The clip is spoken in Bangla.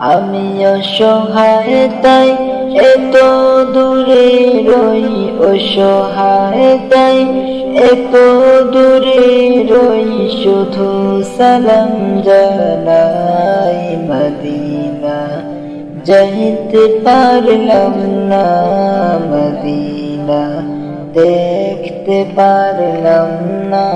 আমি অসহায় তাই এত দূরে রই, অসহায়, তাই এত দূরে রই, শুধু সালাম জানাই মদিনা। যাইতে পারলাম না মদিনা, দেখতে পারলাম না